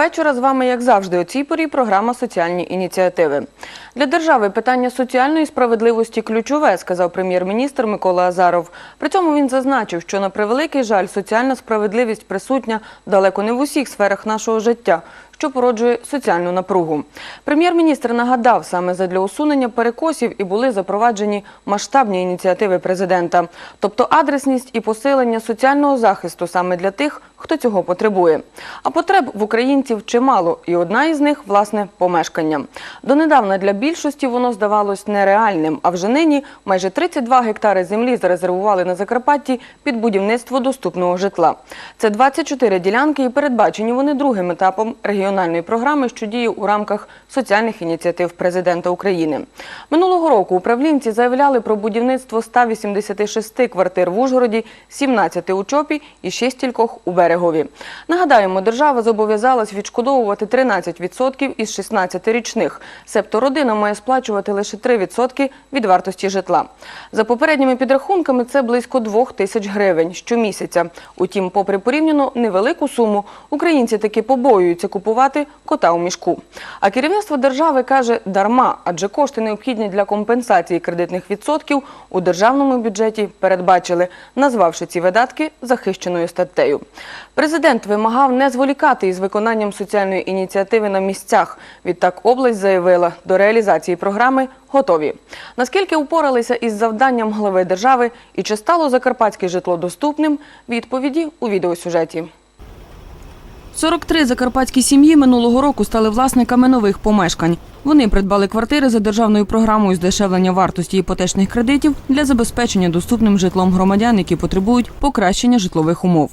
Вечора. З вами, як завжди, у цій порі програма Соціальні ініціативи. Для держави питання соціальної справедливості ключове, сказав прем'єр-міністр Микола Азаров. При цьому він зазначив, що на превеликий жаль соціальна справедливість присутня далеко не в усіх сферах нашого життя. Що породжує соціальну напругу. Прем'єр-міністр нагадав, саме задля усунення перекосів і були запроваджені масштабні ініціативи президента, тобто адресність і посилення соціального захисту саме для тих, хто цього потребує. А потреб в українців чимало, і одна із них власне помешкання. Донедавна для більшості воно здавалось нереальним. А вже нині майже 32 гектари землі зарезервували на Закарпатті під будівництво доступного житла. Це 24 ділянки, і передбачені вони другим етапом регіональної програми, що діє у рамках соціальних ініціатив президента України. Минулого року управлінці заявляли про будівництво 186 квартир в Ужгороді, 17 у Чопі і ще стількох у Берегові. Нагадаємо, держава зобов'язалась відшкодовувати 13% із 16 річних. Себто родина має сплачувати лише 3% від вартості житла. За попередніми підрахунками, це близько 2 тисяч гривень щомісяця. Утім, попри порівняно невелику суму, українці таки побоюються купувати кота у мішку. А керівництво держави каже дарма, адже кошти необхідні для компенсації кредитних відсотків у державному бюджеті передбачили, назвавши ці видатки захищеною статтею. Президент вимагав не зволікати із виконанням соціальної ініціативи на місцях. Відтак область заявила, до реалізації програми готові. Наскільки упоралися із завданням глави держави і чи стало закарпатське житло доступним? Відповіді у відеосюжеті. 43 закарпатські сім'ї минулого року стали власниками нових помешкань. Вони придбали квартири за державною програмою здешевлення вартості іпотечних кредитів для забезпечення доступним житлом громадян, які потребують покращення житлових умов.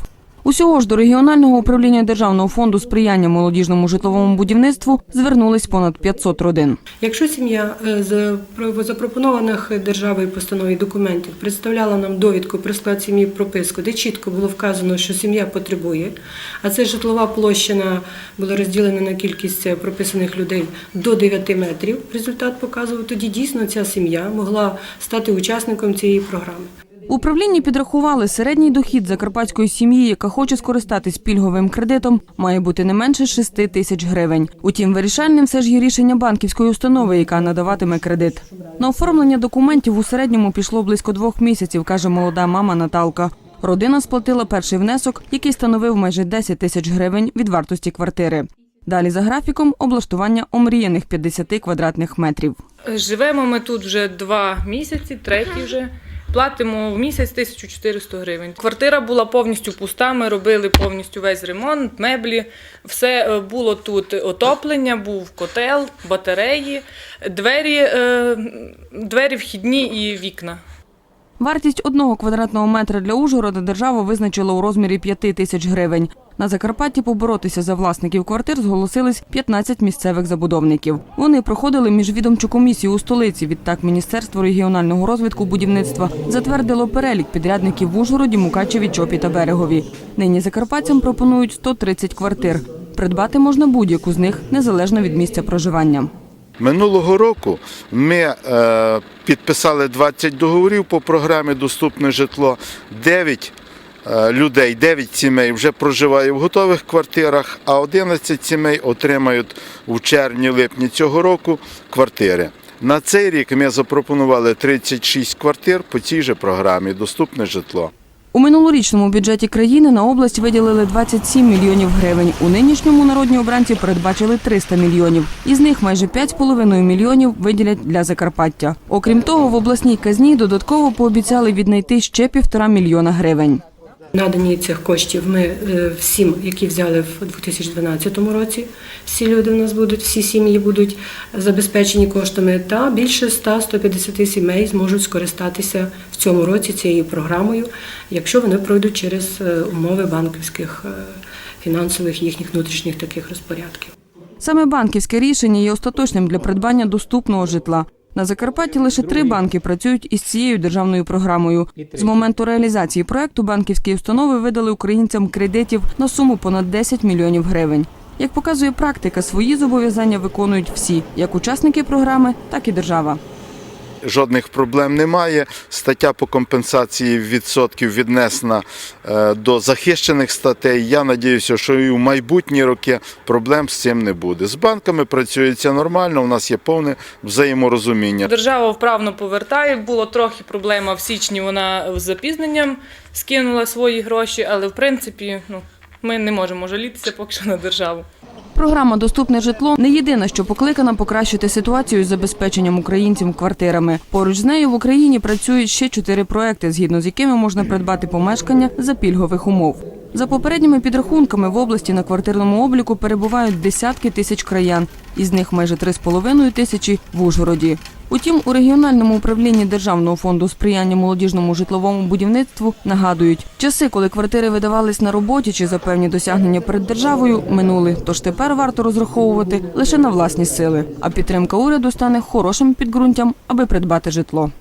Усього ж до регіонального управління Державного фонду сприяння молодіжному житловому будівництву звернулись понад 500 родин. Якщо сім'я е, з запропонованих державою постанові документів представляла нам довідку про склад сім'ї прописку, де чітко було вказано, що сім'я потребує, а це житлова площина була розділена на кількість е, прописаних людей до 9 метрів. Результат показував, тоді дійсно ця сім'я могла стати учасником цієї програми. Управлінні підрахували середній дохід закарпатської сім'ї, яка хоче скористатись пільговим кредитом, має бути не менше 6 тисяч гривень. Утім, вирішальним все ж є рішення банківської установи, яка надаватиме кредит. На оформлення документів у середньому пішло близько двох місяців, каже молода мама Наталка. Родина сплатила перший внесок, який становив майже 10 тисяч гривень від вартості квартири. Далі за графіком облаштування омріяних 50 квадратних метрів. Живемо ми тут вже два місяці, третій вже. Платимо в місяць 1400 гривень. Квартира була повністю пуста. Ми робили повністю весь ремонт, меблі. Все е, було тут отоплення, був котел, батареї, двері, е, двері вхідні і вікна. Вартість одного квадратного метра для Ужгорода держава визначила у розмірі 5 тисяч гривень. На Закарпатті поборотися за власників квартир зголосились 15 місцевих забудовників. Вони проходили міжвідомчу комісію у столиці. Відтак Міністерство регіонального розвитку будівництва затвердило перелік підрядників в Ужгороді, Мукачеві, Чопі та Берегові. Нині закарпатцям пропонують 130 квартир. Придбати можна будь-яку з них незалежно від місця проживання. Минулого року ми е, підписали 20 договорів по програмі Доступне житло. 9 е, людей, 9 сімей вже проживає в готових квартирах, а 11 сімей отримають у червні-липні цього року квартири. На цей рік ми запропонували 36 квартир по цій же програмі Доступне житло. У минулорічному бюджеті країни на область виділили 27 мільйонів гривень. У нинішньому народні обранці передбачили 300 мільйонів. Із них майже 5,5 мільйонів виділять для Закарпаття. Окрім того, в обласній казні додатково пообіцяли віднайти ще півтора мільйона гривень. Надані цих коштів ми е, всім, які взяли в 2012 році, всі люди в нас будуть, всі сім'ї будуть забезпечені коштами, та більше 100-150 сімей зможуть скористатися в цьому році цією програмою, якщо вони пройдуть через е, умови банківських е, фінансових їхніх внутрішніх таких розпорядків. Саме банківське рішення є остаточним для придбання доступного житла. На Закарпатті лише три банки працюють із цією державною програмою. З моменту реалізації проекту банківські установи видали українцям кредитів на суму понад 10 мільйонів гривень. Як показує практика, свої зобов'язання виконують всі, як учасники програми, так і держава. Жодних проблем немає. Стаття по компенсації відсотків віднесена е, до захищених статей. Я надіюся, що і в майбутні роки проблем з цим не буде. З банками працюється нормально, у нас є повне взаєморозуміння. Держава вправно повертає. Було трохи проблема в січні. Вона з запізненням скинула свої гроші, але в принципі, ну ми не можемо жалітися поки що на державу. Програма Доступне житло не єдина, що покликана покращити ситуацію з забезпеченням українців квартирами. Поруч з нею в Україні працюють ще чотири проекти, згідно з якими можна придбати помешкання за пільгових умов. За попередніми підрахунками в області на квартирному обліку перебувають десятки тисяч краян, із них майже 3,5 тисячі в Ужгороді. Утім, у регіональному управлінні Державного фонду сприяння молодіжному житловому будівництву нагадують, часи, коли квартири видавались на роботі чи за певні досягнення перед державою, минули. Тож тепер варто розраховувати лише на власні сили. А підтримка уряду стане хорошим підґрунтям, аби придбати житло.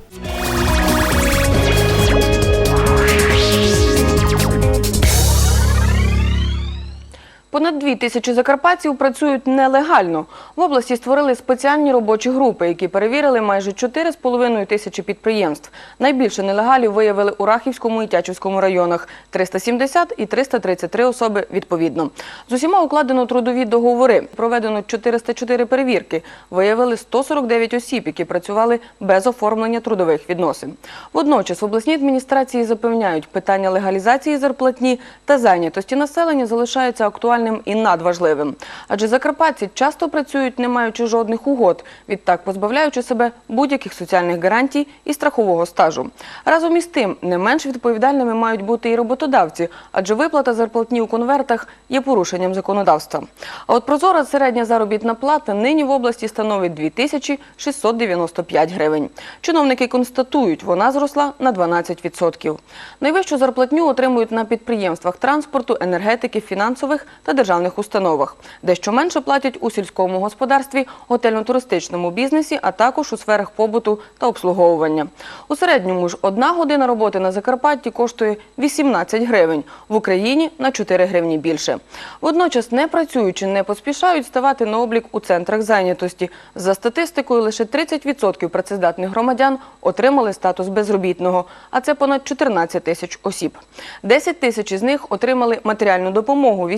Понад дві тисячі закарпатців працюють нелегально. В області створили спеціальні робочі групи, які перевірили майже 4,5 тисячі підприємств. Найбільше нелегалів виявили у Рахівському і Тячівському районах – 370 і 333 особи відповідно. З усіма укладено трудові договори. Проведено 404 перевірки. Виявили 149 осіб, які працювали без оформлення трудових відносин. Водночас в обласній адміністрації запевняють, питання легалізації зарплатні та зайнятості населення залишається актуальним і надважливим. Адже закарпатці часто працюють, не маючи жодних угод, відтак позбавляючи себе будь-яких соціальних гарантій і страхового стажу. Разом із тим, не менш відповідальними мають бути і роботодавці, адже виплата зарплатні у конвертах є порушенням законодавства. А от прозора середня заробітна плата нині в області становить 2695 гривень. Чиновники констатують, вона зросла на 12%. Найвищу зарплатню отримують на підприємствах транспорту, енергетики, фінансових та державних установах. Дещо менше платять у сільському господарстві, готельно-туристичному бізнесі, а також у сферах побуту та обслуговування. У середньому ж одна година роботи на Закарпатті коштує 18 гривень, в Україні на 4 гривні більше. Водночас не працюючи, не поспішають ставати на облік у центрах зайнятості. За статистикою, лише 30% працездатних громадян отримали статус безробітного, а це понад 14 тисяч осіб. 10 тисяч із них отримали матеріальну допомогу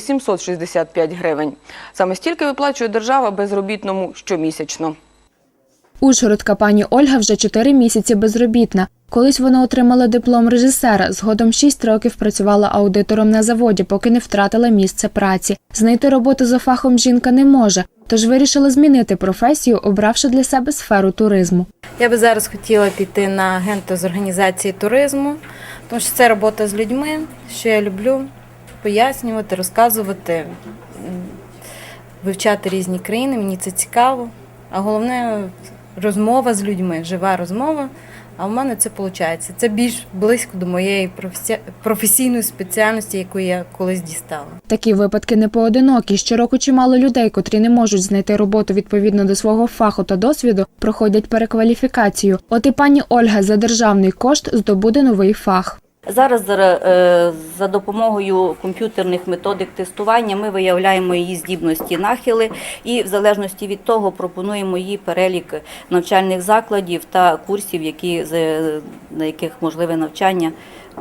865 гривень. Саме стільки виплачує держава безробітному щомісячно. Ужгородка пані Ольга вже чотири місяці безробітна. Колись вона отримала диплом режисера. Згодом шість років працювала аудитором на заводі, поки не втратила місце праці. Знайти роботу за фахом жінка не може, тож вирішила змінити професію, обравши для себе сферу туризму. Я би зараз хотіла піти на агента з організації туризму, тому що це робота з людьми, що я люблю пояснювати, розказувати, вивчати різні країни. Мені це цікаво. А головне розмова з людьми, жива розмова. А в мене це виходить. Це більш близько до моєї професійної спеціальності, яку я колись дістала. Такі випадки не поодинокі. Щороку чимало людей, котрі не можуть знайти роботу відповідно до свого фаху та досвіду, проходять перекваліфікацію. От і пані Ольга за державний кошт здобуде новий фах. Зараз за, е, за допомогою комп'ютерних методик тестування ми виявляємо її здібності, нахили, і в залежності від того пропонуємо їй перелік навчальних закладів та курсів, які на яких можливе навчання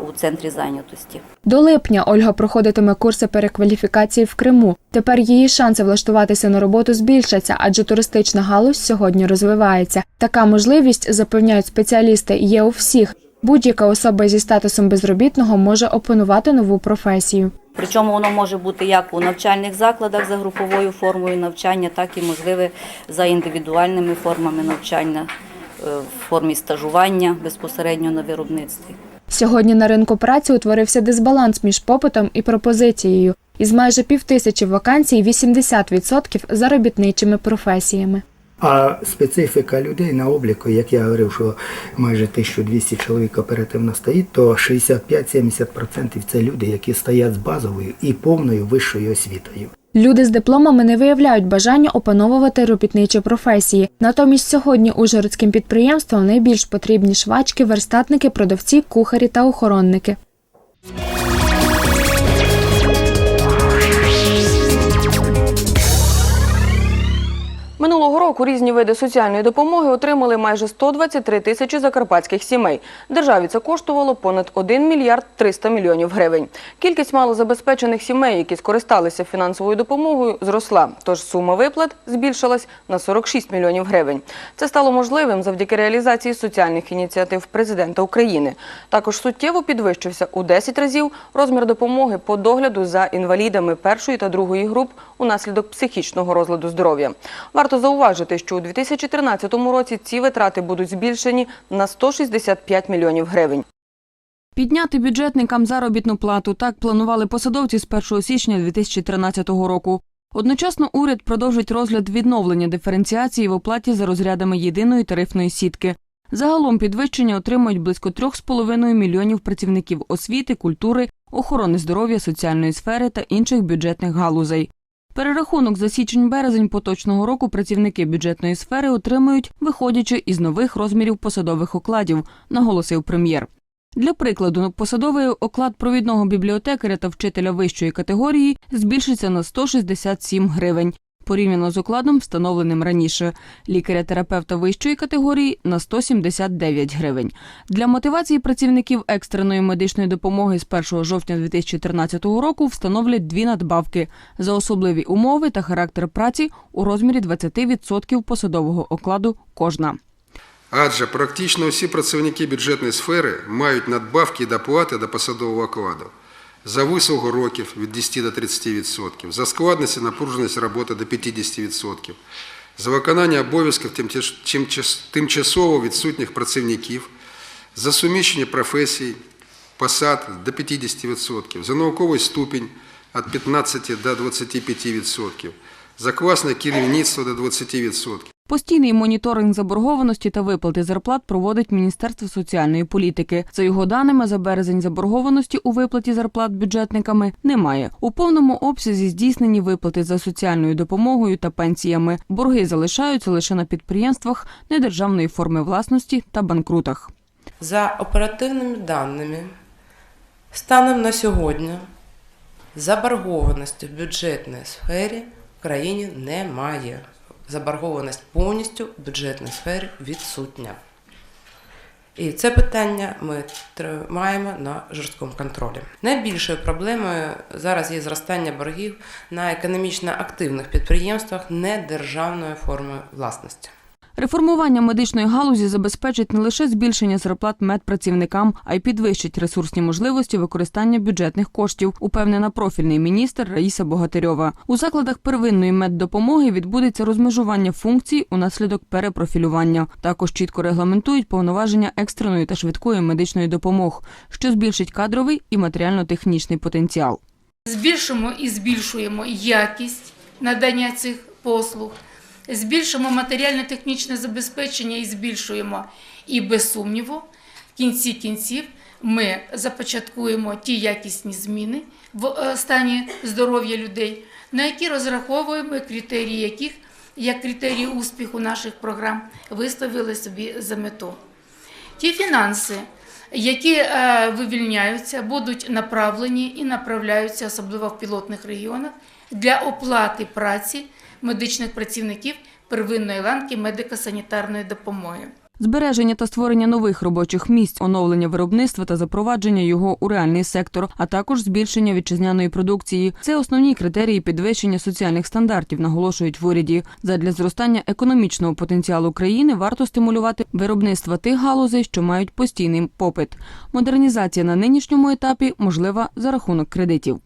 у центрі зайнятості. До липня Ольга проходитиме курси перекваліфікації в Криму. Тепер її шанси влаштуватися на роботу збільшаться, адже туристична галузь сьогодні розвивається. Така можливість, запевняють спеціалісти, є у всіх. Будь-яка особа зі статусом безробітного може опанувати нову професію. Причому воно може бути як у навчальних закладах за груповою формою навчання, так і можливе за індивідуальними формами навчання е, в формі стажування безпосередньо на виробництві. Сьогодні на ринку праці утворився дисбаланс між попитом і пропозицією. Із майже півтисячі вакансій 80% за робітничими професіями. А специфіка людей на обліку, як я говорив, що майже 1200 чоловік оперативно стоїть, то 65-70% це люди, які стоять з базовою і повною вищою освітою. Люди з дипломами не виявляють бажання опановувати робітничі професії. Натомість сьогодні ужгородським підприємствам найбільш потрібні швачки, верстатники, продавці, кухарі та охоронники. Року різні види соціальної допомоги отримали майже 123 тисячі закарпатських сімей. Державі це коштувало понад 1 мільярд 300 мільйонів гривень. Кількість малозабезпечених сімей, які скористалися фінансовою допомогою, зросла. Тож сума виплат збільшилась на 46 мільйонів гривень. Це стало можливим завдяки реалізації соціальних ініціатив президента України. Також суттєво підвищився у 10 разів розмір допомоги по догляду за інвалідами першої та другої груп унаслідок психічного розладу здоров'я. Варто зауважити, що у 2013 році ці витрати будуть збільшені на 165 мільйонів гривень. Підняти бюджетникам заробітну плату так планували посадовці з 1 січня 2013 року. Одночасно уряд продовжить розгляд відновлення диференціації в оплаті за розрядами єдиної тарифної сітки. Загалом підвищення отримують близько 3,5 мільйонів працівників освіти, культури, охорони здоров'я, соціальної сфери та інших бюджетних галузей. Перерахунок за січень-березень поточного року працівники бюджетної сфери отримують, виходячи із нових розмірів посадових окладів, наголосив прем'єр. Для прикладу, посадовий оклад провідного бібліотекаря та вчителя вищої категорії збільшиться на 167 гривень, порівняно з окладом, встановленим раніше, лікаря-терапевта вищої категорії на 179 гривень. Для мотивації працівників екстреної медичної допомоги з 1 жовтня 2013 року встановлять дві надбавки за особливі умови та характер праці у розмірі 20% посадового окладу кожна. Адже практично усі працівники бюджетної сфери мають надбавки і доплати до посадового окладу за вислугу років від 10 до 30%, за складність і напруженість роботи до 50%, за виконання обов'язків тимчасово відсутніх працівників, за суміщення професій, посад до 50%, за науковий ступінь від 15 до 25%, за класне керівництво до 20%. Постійний моніторинг заборгованості та виплати зарплат проводить Міністерство соціальної політики. За його даними, за березень заборгованості у виплаті зарплат бюджетниками немає. У повному обсязі здійснені виплати за соціальною допомогою та пенсіями. Борги залишаються лише на підприємствах недержавної форми власності та банкрутах. За оперативними даними, станом на сьогодні заборгованості в бюджетній сфері в країні немає. Заборгованість повністю в бюджетній сфері відсутня. І це питання ми тримаємо на жорсткому контролі. Найбільшою проблемою зараз є зростання боргів на економічно активних підприємствах недержавної форми власності. Реформування медичної галузі забезпечить не лише збільшення зарплат медпрацівникам, а й підвищить ресурсні можливості використання бюджетних коштів, упевнена профільний міністр Раїса Богатирьова. У закладах первинної меддопомоги відбудеться розмежування функцій унаслідок перепрофілювання. Також чітко регламентують повноваження екстреної та швидкої медичної допомог, що збільшить кадровий і матеріально-технічний потенціал. Збільшимо і збільшуємо якість надання цих послуг, збільшимо матеріально-технічне забезпечення і збільшуємо. І без сумніву, в кінці кінців ми започаткуємо ті якісні зміни в е, стані здоров'я людей, на які розраховуємо критерії яких, як критерії успіху наших програм, виставили собі за мету. Ті фінанси, які е, вивільняються, будуть направлені і направляються, особливо в пілотних регіонах, для оплати праці медичних працівників первинної ланки медико-санітарної допомоги. Збереження та створення нових робочих місць, оновлення виробництва та запровадження його у реальний сектор, а також збільшення вітчизняної продукції це основні критерії підвищення соціальних стандартів, наголошують в уряді. Задля зростання економічного потенціалу країни варто стимулювати виробництво тих галузей, що мають постійний попит. Модернізація на нинішньому етапі можлива за рахунок кредитів.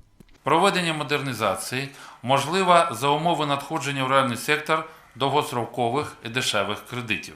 Проведення модернізації можливо за умови надходження в реальний сектор довгострокових і дешевих кредитів.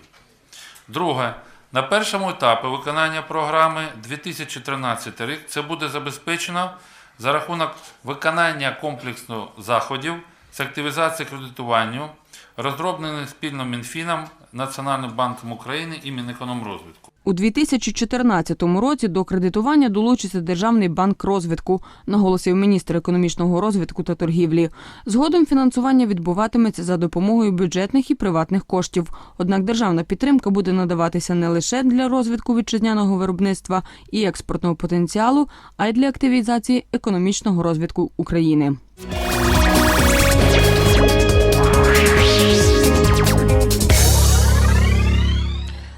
Друге, на першому етапі виконання програми 2013 рік це буде забезпечено за рахунок виконання комплексу заходів з активізації кредитуванню, розроблених спільно Мінфіном, Національним банком України і Мінекономрозвитку. У 2014 році до кредитування долучиться Державний банк розвитку, наголосив міністр економічного розвитку та торгівлі. Згодом фінансування відбуватиметься за допомогою бюджетних і приватних коштів. Однак державна підтримка буде надаватися не лише для розвитку вітчизняного виробництва і експортного потенціалу, а й для активізації економічного розвитку України.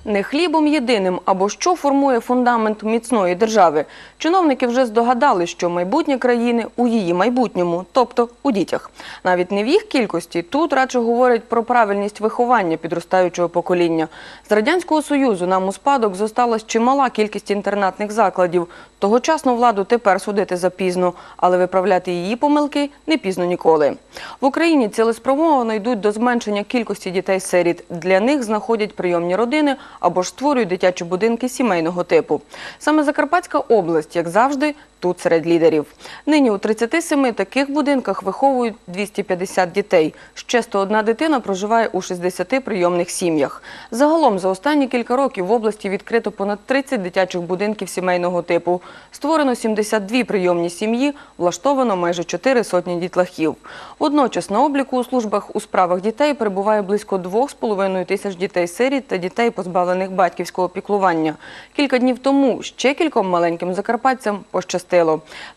Не хлібом єдиним або що формує фундамент міцної держави. Чиновники вже здогадали, що майбутнє країни у її майбутньому, тобто у дітях. Навіть не в їх кількості тут радше говорять про правильність виховання підростаючого покоління. З радянського союзу нам у спадок зосталась чимала кількість інтернатних закладів. Тогочасну владу тепер судити запізно, але виправляти її помилки не пізно ніколи. В Україні цілеспрямовано йдуть до зменшення кількості дітей-сиріт. Для них знаходять прийомні родини або ж створюють дитячі будинки сімейного типу. Саме Закарпатська область, як завжди, тут серед лідерів. Нині у 37 таких будинках виховують 250 дітей. Ще 101 дитина проживає у 60 прийомних сім'ях. Загалом за останні кілька років в області відкрито понад 30 дитячих будинків сімейного типу. Створено 72 прийомні сім'ї, влаштовано майже 4 сотні дітлахів. Водночас на обліку у службах у справах дітей перебуває близько 2,5 тисяч дітей-сиріт та дітей, позбавлених батьківського піклування. Кілька днів тому ще кільком маленьким закарпатцям пощастило.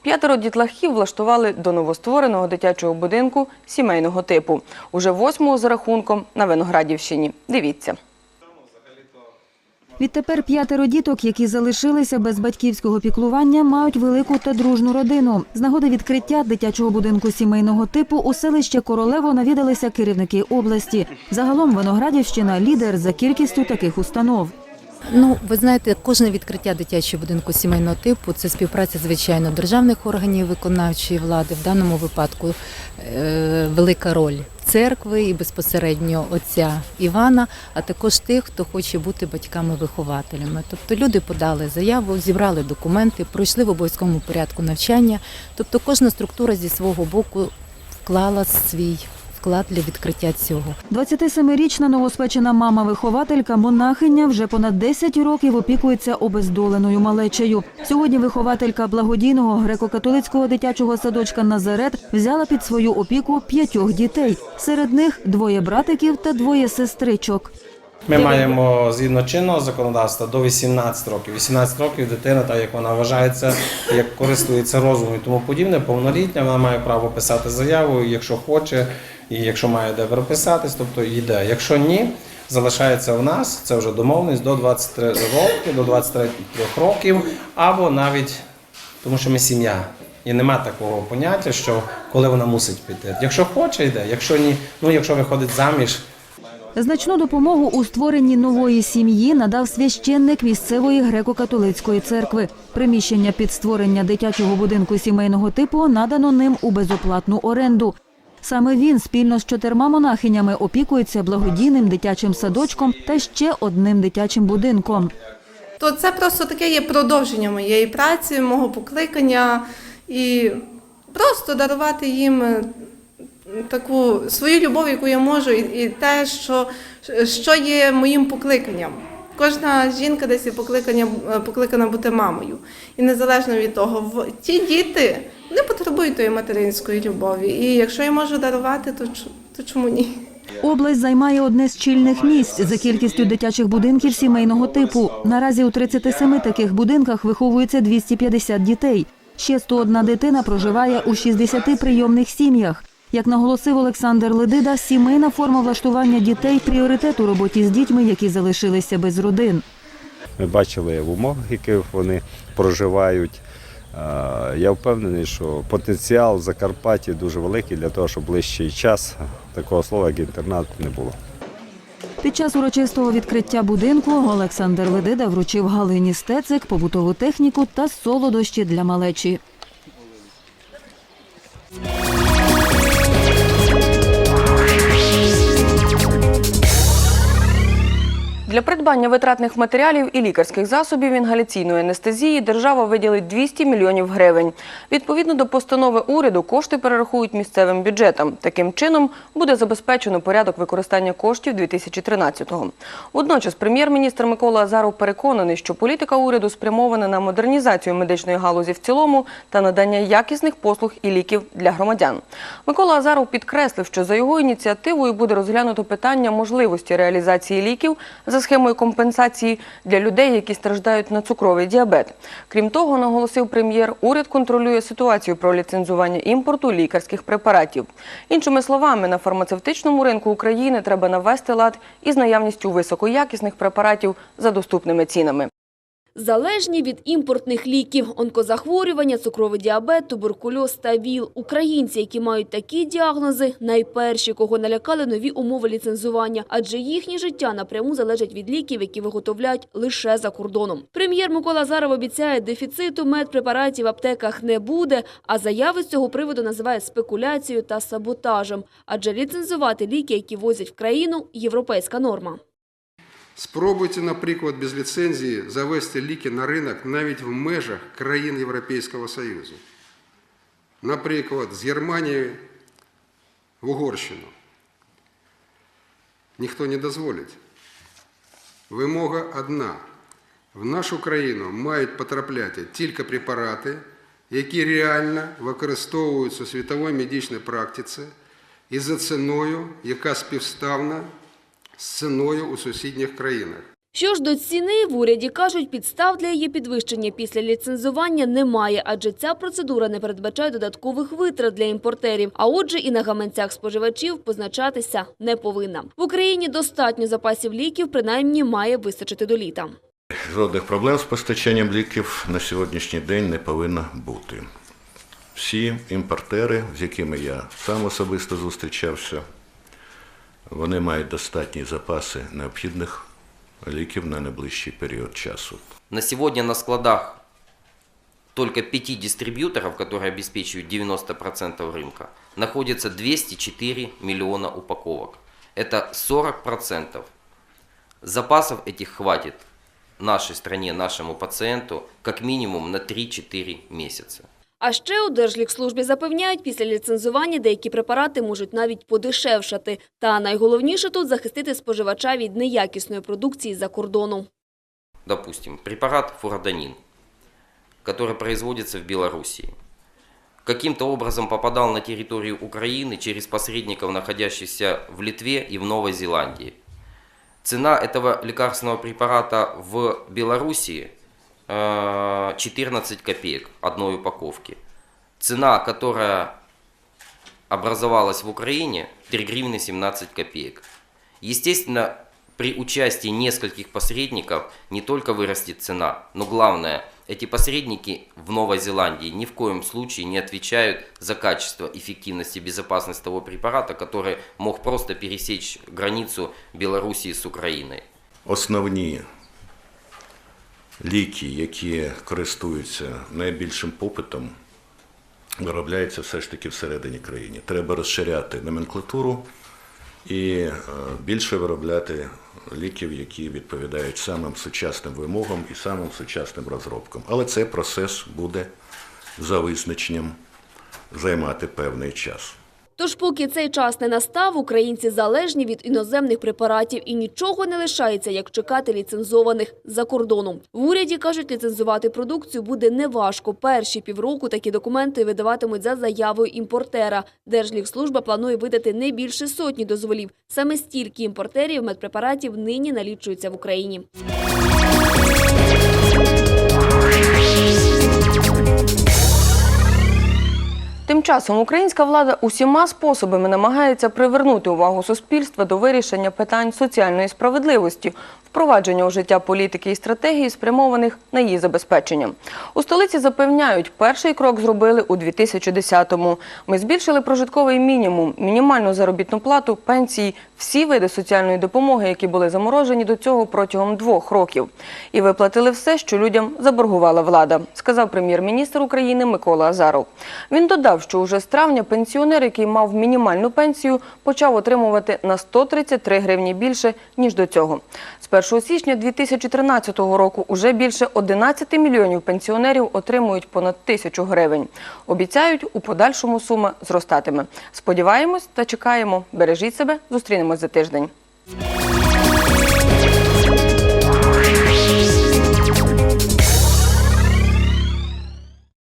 П'ятеро дітлахів влаштували до новоствореного дитячого будинку сімейного типу. Уже восьмого за рахунком на Виноградівщині. Дивіться. Відтепер п'ятеро діток, які залишилися без батьківського піклування, мають велику та дружну родину. З нагоди відкриття дитячого будинку сімейного типу у селище Королево навідалися керівники області. Загалом Виноградівщина лідер за кількістю таких установ. Ну, ви знаєте, кожне відкриття дитячого будинку сімейного типу це співпраця, звичайно, державних органів виконавчої влади. В даному випадку е, велика роль церкви і безпосередньо отця Івана, а також тих, хто хоче бути батьками-вихователями. Тобто люди подали заяву, зібрали документи, пройшли в обов'язковому порядку навчання. Тобто кожна структура зі свого боку вклала свій вклад для відкриття цього. 27-річна новоспечена мама-вихователька монахиня вже понад 10 років опікується обездоленою малечею. Сьогодні вихователька благодійного греко-католицького дитячого садочка Назарет взяла під свою опіку п'ятьох дітей. Серед них двоє братиків та двоє сестричок. Ми маємо згідно чинного законодавства до 18 років. 18 років дитина, так як вона вважається, як користується розумом і тому подібне, повнолітня, вона має право писати заяву, якщо хоче, і якщо має де переписатись, тобто йде. Якщо ні, залишається в нас, це вже домовленість до 23 років, до 23 років, або навіть тому, що ми сім'я. І нема такого поняття, що коли вона мусить піти. Якщо хоче, йде, якщо ні, ну якщо виходить заміж. Значну допомогу у створенні нової сім'ї надав священник місцевої греко-католицької церкви. Приміщення під створення дитячого будинку сімейного типу надано ним у безоплатну оренду. Саме він спільно з чотирма монахинями опікується благодійним дитячим садочком та ще одним дитячим будинком. То це просто таке є продовження моєї праці, мого покликання і просто дарувати їм е, таку свою любов, яку я можу, і, те, що, що є моїм покликанням. Кожна жінка десь є покликання, е, покликана бути мамою. І незалежно від того, в- ті діти не потребують тої материнської любові. І якщо я можу дарувати, то, то чому ні? Область займає одне з чільних місць за кількістю дитячих будинків сімейного типу. Наразі у 37 таких будинках виховується 250 дітей. Ще 101 дитина проживає у 60 прийомних сім'ях. Як наголосив Олександр Ледида, сімейна форма влаштування дітей пріоритет у роботі з дітьми, які залишилися без родин. Ми бачили в умовах, яких вони проживають. Я впевнений, що потенціал в Закарпатті дуже великий для того, щоб ближчий час такого слова, як інтернат, не було. Під час урочистого відкриття будинку Олександр Ледида вручив Галині Стецик побутову техніку та солодощі для малечі. Для придбання витратних матеріалів і лікарських засобів інгаляційної анестезії держава виділить 200 мільйонів гривень. Відповідно до постанови уряду, кошти перерахують місцевим бюджетам. Таким чином буде забезпечено порядок використання коштів 2013-го. Водночас прем'єр-міністр Микола Азаров переконаний, що політика уряду спрямована на модернізацію медичної галузі в цілому та надання якісних послуг і ліків для громадян. Микола Азаров підкреслив, що за його ініціативою буде розглянуто питання можливості реалізації ліків за схемою компенсації для людей, які страждають на цукровий діабет. Крім того, наголосив прем'єр, уряд контролює ситуацію про ліцензування імпорту лікарських препаратів. Іншими словами, на фармацевтичному ринку України треба навести лад із наявністю високоякісних препаратів за доступними цінами. Залежні від імпортних ліків, онкозахворювання, цукровий діабет, туберкульоз та ВІЛ. Українці, які мають такі діагнози, найперші, кого налякали нові умови ліцензування, адже їхнє життя напряму залежить від ліків, які виготовляють лише за кордоном. Прем'єр Микола Азаров обіцяє, дефіциту медпрепаратів в аптеках не буде, а заяви з цього приводу називає спекуляцією та саботажем, адже ліцензувати ліки, які возять в країну – європейська норма. Спробуйте, наприклад, без ліцензії завести ліки на ринок навіть в межах країн Європейського Союзу. Наприклад, з Германії в Угорщину. Ніхто не дозволить. Вимога одна. В нашу країну мають потрапляти тільки препарати, які реально використовуються у світовій медичній практиці і за ціною, яка співставна з ціною у сусідніх країнах. Що ж до ціни, в уряді кажуть, підстав для її підвищення після ліцензування немає, адже ця процедура не передбачає додаткових витрат для імпортерів, а отже і на гаманцях споживачів позначатися не повинна. В Україні достатньо запасів ліків, принаймні має вистачити до літа. Жодних проблем з постачанням ліків на сьогоднішній день не повинно бути. Всі імпортери, з якими я сам особисто зустрічався, вони мають достатні запаси необхідних ліків на найближчий період часу. На сегодня на складах только пяти дистрибьюторов, которые обеспечивают 90% рынка, находится 204 миллиона упаковок. Это 40%. Запасов этих хватит нашей стране, нашему пациенту, как минимум на 3-4 месяца. А ще у Держлікслужбі запевняють, після ліцензування деякі препарати можуть навіть подешевшати. Та найголовніше тут захистити споживача від неякісної продукції за кордону. Допустим, препарат фурадонин, который производится в Белоруссии, каким-то образом попадал на территорию Украины через посредников, находящихся в Литве и в Новой Зеландии. Цена этого лекарственного препарата в Белоруссии э, 14 копеек одной упаковки. Цена, которая образовалась в Украине, 3 гривны 17 копеек. Естественно, при участии нескольких посредников не только вырастет цена, но главное, эти посредники в Новой Зеландии ни в коем случае не отвечают за качество, эффективность и безопасность того препарата, который мог просто пересечь границу Белоруссии с Украиной. Основні ліки, які користуються найбільшим попитом, виробляються все ж таки всередині країни. Треба розширяти номенклатуру і е, більше виробляти ліків, які відповідають самим сучасним вимогам і самим сучасним розробкам. Але цей процес буде за визначенням займати певний час. Тож, поки цей час не настав, українці залежні від іноземних препаратів і нічого не лишається, як чекати ліцензованих за кордоном. В уряді кажуть, ліцензувати продукцію буде неважко. Перші півроку такі документи видаватимуть за заявою імпортера. Держлікслужба планує видати не більше сотні дозволів. Саме стільки імпортерів медпрепаратів нині налічується в Україні. Тим часом українська влада усіма способами намагається привернути увагу суспільства до вирішення питань соціальної справедливості, впровадження у життя політики і стратегії, спрямованих на її забезпечення. У столиці запевняють, перший крок зробили у 2010-му. Ми збільшили прожитковий мінімум, мінімальну заробітну плату, пенсії, всі види соціальної допомоги, які були заморожені до цього протягом двох років. І виплатили все, що людям заборгувала влада, сказав прем'єр-міністр України Микола Азаров. Він додав, що уже з травня пенсіонер, який мав мінімальну пенсію, почав отримувати на 133 гривні більше, ніж до цього. З 1 січня 2013 року уже більше 11 мільйонів пенсіонерів отримують понад тисячу гривень. Обіцяють, у подальшому сума зростатиме. Сподіваємось та чекаємо. Бережіть себе, зустрінемось за тиждень.